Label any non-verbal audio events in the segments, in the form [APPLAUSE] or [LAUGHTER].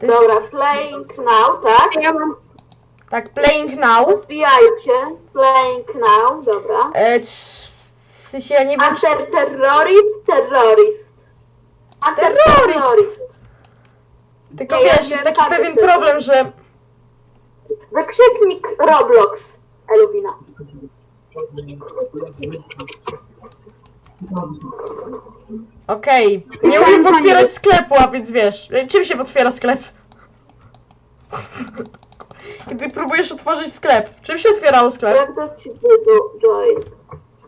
To jest, Dobra, playing now, tak? Ja mam tak, playing now. Wbijajcie. Playing now, dobra. E, trz- w sensie ja nie wiem, czy... Anterterrorist, terrorist. Anterterrorist. Tylko Nie, ja wiesz, jest taki tak, pewien problem, że... Wykrzyknik Roblox. Eluwina. Okej, nie umiem otwierać sklepu, a więc wiesz, czym się otwiera sklep? [LAUGHS] Kiedy próbujesz otworzyć sklep, czym się otwierało sklep? Jak to ci było, Joy?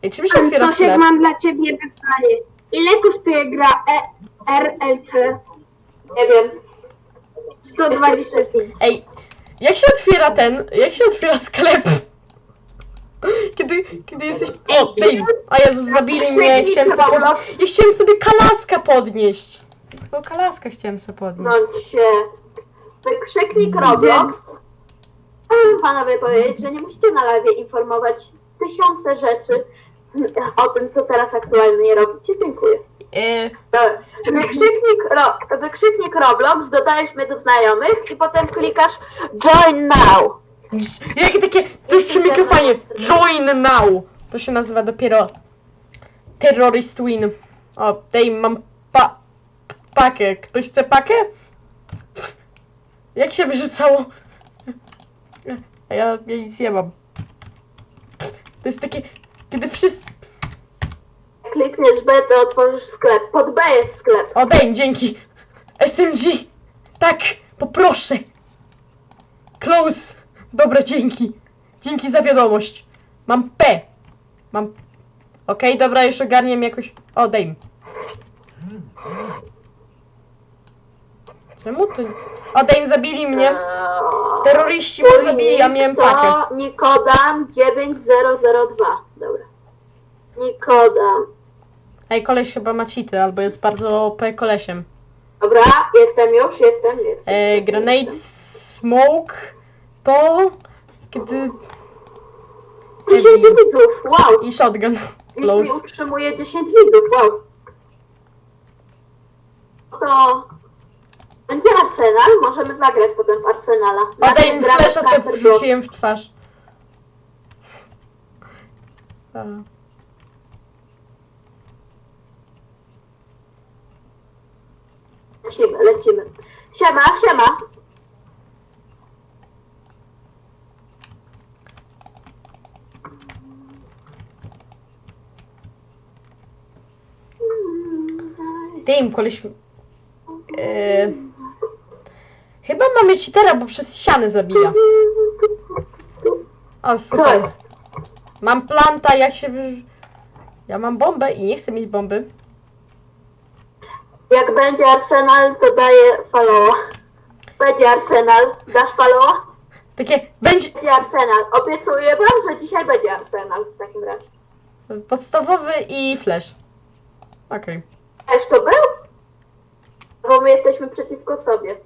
Ej, czym się otwiera Antosiek, sklep? mam dla ciebie wyzwanie. Ile kosztuje gra e RLC? Nie wiem. 125. Ej, jak się otwiera ten, jak się otwiera sklep? Kiedy, kiedy jesteś... O, dej, a Jezus, zabili mnie, chciałem sobie, ja chciałem sobie kalaska podnieść. Tylko kalaska chciałem sobie podnieść. Bądź się. Wykrzyknik Roblox. Chciałbym panowie powiedzieć, że nie musicie na live informować tysiące rzeczy o tym, co teraz aktualnie robicie. Dziękuję. E, Dobra. Wykrzyknik, ro, wykrzyknik Roblox, dodajesz mnie do znajomych i potem klikasz Join Now. Jakie takie, tuż przy mikrofonie, join now. To się nazywa dopiero terrorist win. O, dej, mam pa, pakę. Ktoś chce pakę? Jak się wyrzucało? A ja, ja nic nie mam. To jest takie, kiedy wszyscy... Jak klikniesz B, to otworzysz sklep. Pod B jest sklep. O, dej, dzięki. SMG. Tak, poproszę. Close. Dobra, dzięki. Dzięki za wiadomość. Mam P. Mam... Okej, dobra, już ogarniam jakoś... O, dej. Czemu to... O, dej, zabili mnie. Terroryści mnie zabili, ja miałem pakę. To Nikodam 9002. Dobra. Nikodam. Ej, koleś chyba ma cheaty, albo jest bardzo OP kolesiem. Dobra, jestem już, jestem, jestem. E, grenade, smoke, to... Kiedy... 10 widzów, wow. I shotgun. Mi Close. utrzymuje 10 widzów, wow. To... Będzie Arsenal, możemy zagrać potem w Arsenala. Mi gramy flesza w sobie wrzuciłem w twarz. A. Lecimy, lecimy. Siema, siema. Tym, koleś... E... Chyba mamy cheatera, bo przez ściany zabija. O, super. jest? Mam planta, jak się... wy- Ja mam bombę i nie chcę mieć bomby. Jak będzie Arsenal, to daję followa. Będzie Arsenal. Dasz followa? Takie, będzie... Będzie Arsenal. Obiecuję wam, że dzisiaj będzie Arsenal w takim razie. Podstawowy i flash. Okej. Też to był? Bo my jesteśmy przeciwko sobie.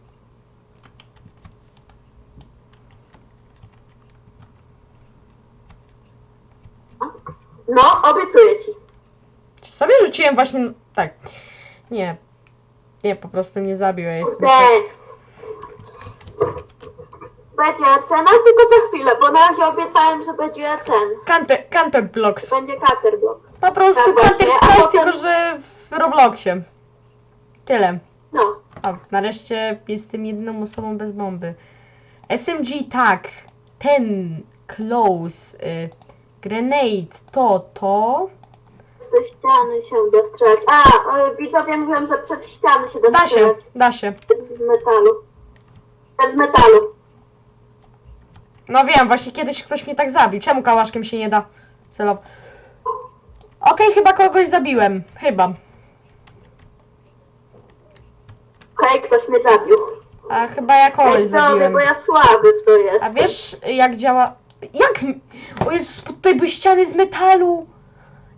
No, obiecuję ci. Sobie rzuciłem właśnie... Tak. Nie. Nie, po prostu mnie zabił, ja jestem... Ten. Będzie Arsenal, tylko za chwilę, bo na razie obiecałem, że będzie ten. Counter, counter blocks. Będzie Caterblock. Po prostu Tak, właśnie, Counter a Strike, potem- tylko że w Robloxie. Tyle. No. O, nareszcie jestem jedną osobą bez bomby. SMG tak. Ten. Close. Y, grenade. To, to. Ze ściany się da strzelać. A, y, widzowie mówią, że przez ściany się da, Da się, strzelać. da się. Z metalu. Bez metalu. No wiem, właśnie kiedyś ktoś mnie tak zabił. Czemu kałaszkiem się nie da celować? Okej, chyba kogoś zabiłem. Chyba. Okej, ktoś mnie zabił. A chyba ja kogoś Ej, zabiłem. bo ja słaby w to jest. A wiesz jak działa... Jak? O Jezus, tutaj były ściany z metalu.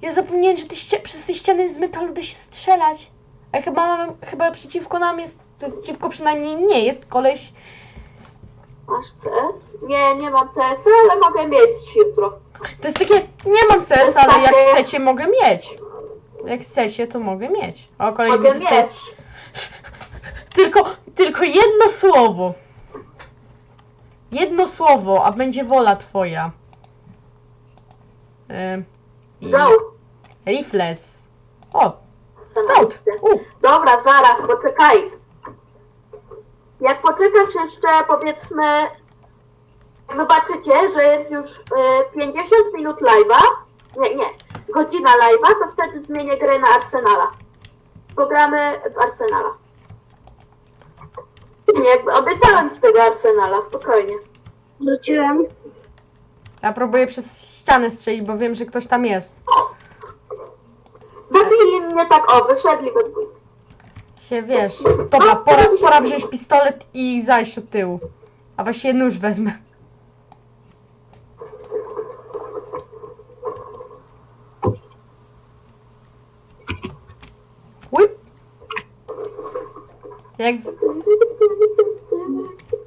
Ja zapomniałem, że te ścia... przez te ściany z metalu da się strzelać. A chyba chyba przeciwko nam jest... Przeciwko przynajmniej mnie jest koleś... Masz CS? Nie, nie mam CS, ale mogę mieć jutro. To jest takie... Nie mam CS, ale jak chcecie mogę mieć. Jak chcecie, to mogę mieć. O, kolej Mogę widzę, to jest... mieć. Tylko... Ty, tylko jedno słowo. Jedno słowo, a będzie wola twoja. Ym, i. Rifles. O, Saut. Stanowisko. U, Dobra, zaraz, poczekaj. Jak poczekasz jeszcze, powiedzmy, jak zobaczycie, że jest już y, 50 minut live'a, nie, nie, godzina live'a, to wtedy zmienię grę na Arsenala. Pogramy w Arsenala. Nie, jakby obiecałem ci tego Arsenala, spokojnie. Wróciłem. ja próbuję przez ścianę strzelić, bo wiem, że ktoś tam jest. Zabili mnie tak, o, wyszedli we dwójkę. Się wiesz. Dobra, pora, pora wziąć pistolet i zajść od tyłu. A właściwie nóż wezmę. Jak...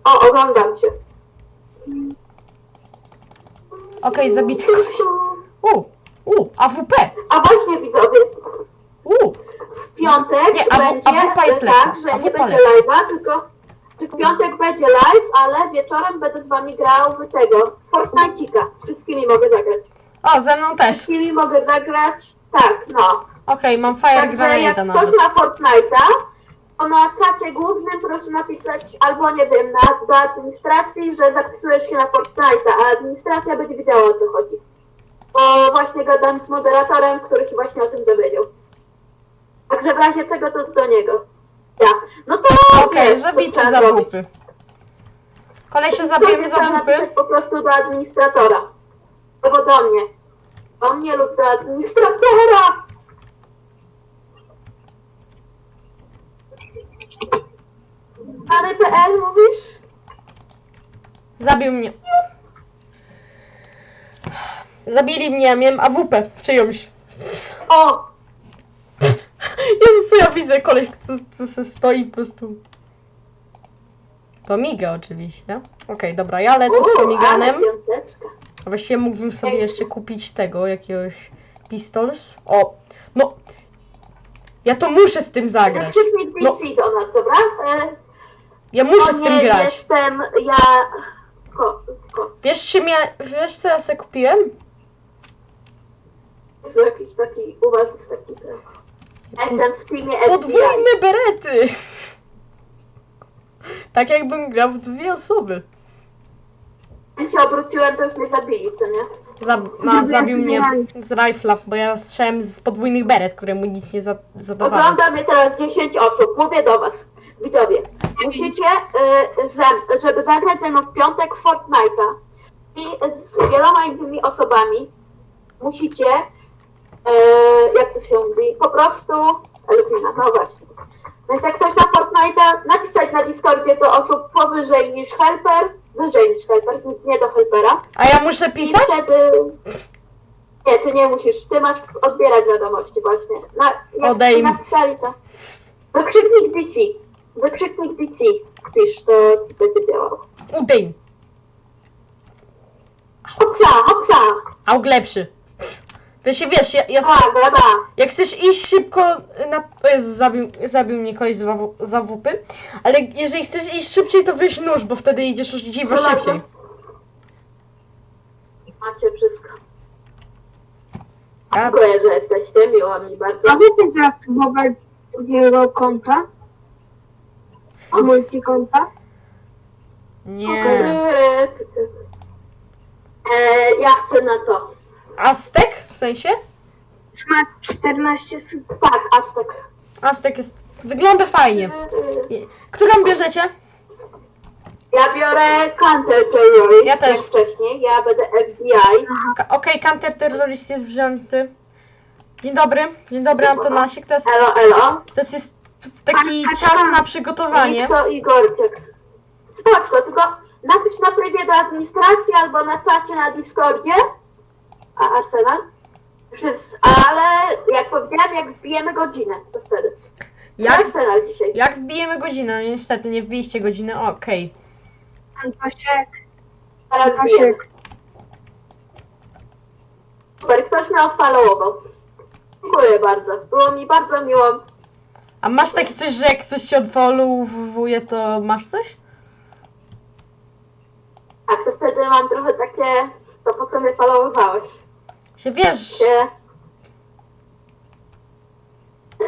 O, oglądam cię. Okej, zabity koleś. U, u, AWP. A właśnie widzowie, U, w piątek Nie, a w- będzie wupa jest tak, lepsza, że a nie wupa będzie lepsza. live'a, tylko czy w piątek będzie live, ale wieczorem będę z wami grał w tego Fortnite'ika. Z wszystkimi mogę zagrać. o, ze mną Z też. wszystkimi mogę zagrać, tak, no. Okej, mam fire Także jak ktoś nawet. ma Fortnite'a, na czacie głównym proszę napisać, albo nie wiem, na, do administracji, że zapisujesz się na Fortnite'a, a administracja będzie wiedziała o co chodzi. Bo właśnie gadam z moderatorem, który się właśnie o tym dowiedział. Także w razie tego to do niego. Ja. No to Okej, wiesz, co zabity trzeba za zrobić. wupy. Kolesie zabijemy za Trzeba napisać po prostu do administratora. Albo do mnie. Do mnie lub do administratora.Any.pl mówisz? Zabił mnie. Zabili mnie, miałem AWP czyjąś. O! Jezus, co ja widzę, koleś, kto, co se stoi po prostu. To miga oczywiście. Okej, dobra, ja lecę z ale Tomiganem. piąteczka. A właściwie mógłbym sobie jeszcze kupić tego, jakiegoś pistols. O, no. Ja to muszę z tym zagrać. Krzyknij No. DC do nas, dobra? E, Ja muszę z tym nie, grać. jestem ja... Ko, ko. Wiesz, czym ja, wiesz co ja sobie kupiłem? Jest jakiś taki, u was jest taki... ten- Ja Jestem w teamie FBI. Podwójne berety! [LAUGHS] Tak jakbym grał w dwie osoby. Jak cię obróciłem, to już mnie zabili, co nie? Zab ma, zabił mnie z rifla, bo ja strzałem z podwójnych beret, które mu nic nie za zadawały. Ogląda mnie teraz 10 osób. Mówię do was, widzowie, musicie, y, ze, żeby zagrać ze mną w piątek Fortnite'a i z wieloma innymi osobami, musicie, y, jak to się mówi, po prostu, Elfina, no właśnie. Więc jak ktoś ma Fortnite'a, napisać na Discordzie do osób powyżej niż helper, wyżej niż helper, nie do helpera. A ja muszę I pisać? wtedy... Nie, ty nie musisz. Ty masz odbierać wiadomości właśnie. Na, jak Odejm. napisali to. Wykrzyknik DC. Wykrzyknik DC. Pisz, to będzie działało. Udej. Hopsa, hopsa! Aug lepszy. Wiesz, wiesz, ja, ja A, graba. jak chcesz iść szybko na... O Jezu, zabił, zabił mnie koleś z wawu- za wupy. Ale jeżeli chcesz iść szybciej, to weź nóż, bo wtedy idziesz już dziwo Przepraszam. szybciej. Macie wszystko. Ja, Dziękuję, że jesteście. Miło mi bardzo. Mogę też zasubować z drugiego konta? Multikonta? nie. E, ja chcę na to. Aztek? W sensie? Już ma 14 sub. Tak, Aztek. Aztek jest... Wygląda fajnie. Którą bierzecie? Ja biorę Counter Terrorist, Ja też. jak wcześniej. Ja będę FBI. Ka- Okej, counterterrorist jest wzięty. Dzień dobry, dzień dobry Antonasik. To jest, Elo, elo. to jest taki czas na przygotowanie. Wiktor i Gorczyk. Spoczko, tylko napisz na privie do administracji albo na czacie na Discordzie. A Arsenal? Wszyscy, ale jak powiedziałem, jak wbijemy godzinę, to wtedy. Jak, Arsenal dzisiaj. jak wbijemy godzinę? No Niestety, nie wbiliście godziny. Okej. Antosiek, wbijemy. Antosiek. Super, ktoś mnie odfollowował. Dziękuję bardzo. Było mi bardzo miło. A masz takie coś, że jak ktoś się odfollowuje, to masz coś? Tak, to wtedy mam trochę takie, to po co mnie followowałeś? Się wiesz, Się...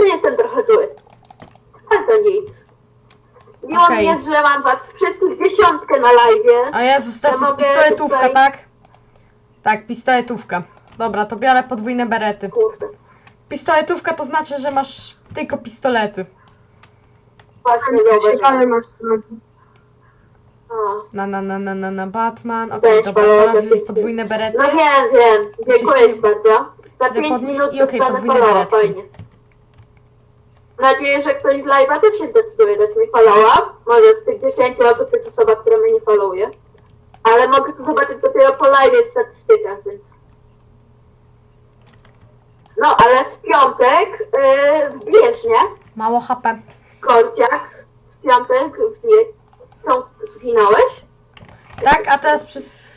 Nie jestem trochę zły. Ale to nic. Miło Okej. mi jest, że mam was wszystkich dziesiątkę na live. O Jezus, to Ja jest mogę pistoletówka, tutaj- tak? Tak, pistoletówka. Dobra, to biorę podwójne berety. Kurde. Pistoletówka to znaczy, że masz tylko pistolety. Właśnie zauważyłem. masz nogi. O. Na, na, na, na, na, na Batman. Okej, Weź, dobra, pora zapisz. podwójne berety. No wiem, wiem. Dziękuję ci bardzo. Za Ile 5 podnieść minut i okej, dostanę podwójne followa, beretki. fajnie. Mam nadzieję, że ktoś z live'a też się zdecyduje dać mi followa. Może z tych 10 osób to jest osoba, która mnie nie followuje. Ale mogę to zobaczyć dopiero po live w statystykach, więc... No, ale w piątek yy, wbijesz, nie? Mało HP. Korciak. W piątek wbijesz. To zginąłeś? Tak, a teraz przez,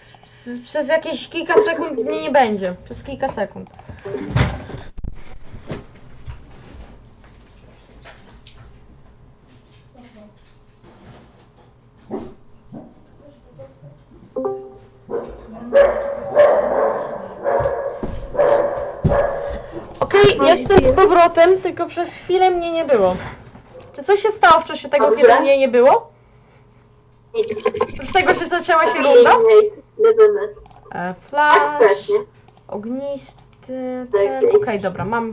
przez jakieś kilka sekund mnie nie będzie. Przez kilka sekund. Powrotem, tylko przez chwilę mnie nie było. Czy coś się stało w czasie tego, Dobrze. kiedy mnie nie było? Nic. Oprócz tego, że zaczęła się Mniej, runda? mniej. Jedyny. E, Flash, nie? ognisty, ten... tak. Okej, dobra, mam...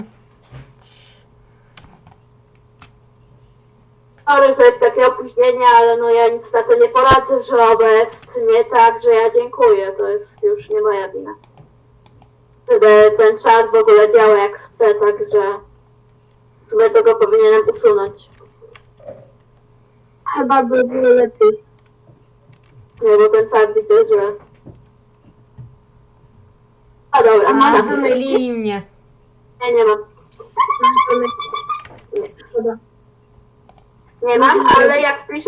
Sorry, że jest takie opóźnienie, ale no ja nic na to nie poradzę, że OBS nie tak, że ja dziękuję. To jest już nie moja wina. Wtedy ten czat w ogóle działa jak chce, także sumie tego powinienem usunąć. Chyba by było lepiej. Nie, bo ten czat widzę, że... A dobra, A, mam. Zli mnie. Nie, nie mam. Dobra. Nie mam, ale jak piszę